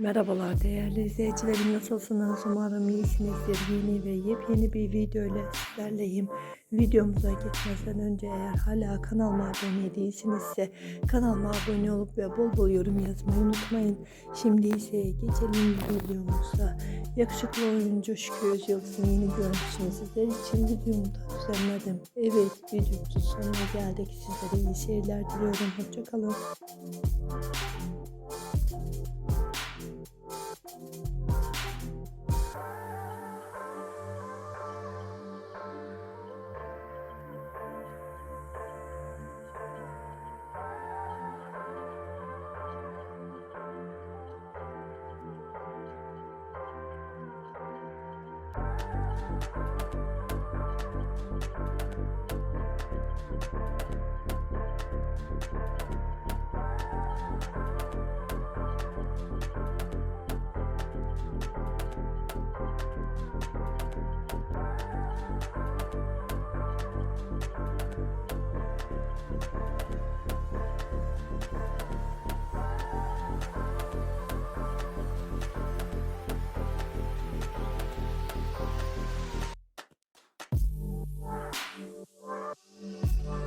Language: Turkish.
Merhabalar değerli izleyicilerim nasılsınız? Umarım iyisinizdir. Yeni ve yepyeni bir video ile sizlerleyim. Videomuza geçmeden önce eğer hala kanalıma abone değilsinizse kanalıma abone olup ve bol bol yorum yazmayı unutmayın. Şimdi ise geçelim videomuza. Yakışıklı oyuncu Şükrü Özyıldız'ın yeni görüntüsünü sizler için videomu da düzenledim. Evet videomuzun sonuna geldik. Sizlere iyi seyirler diliyorum. Hoşçakalın.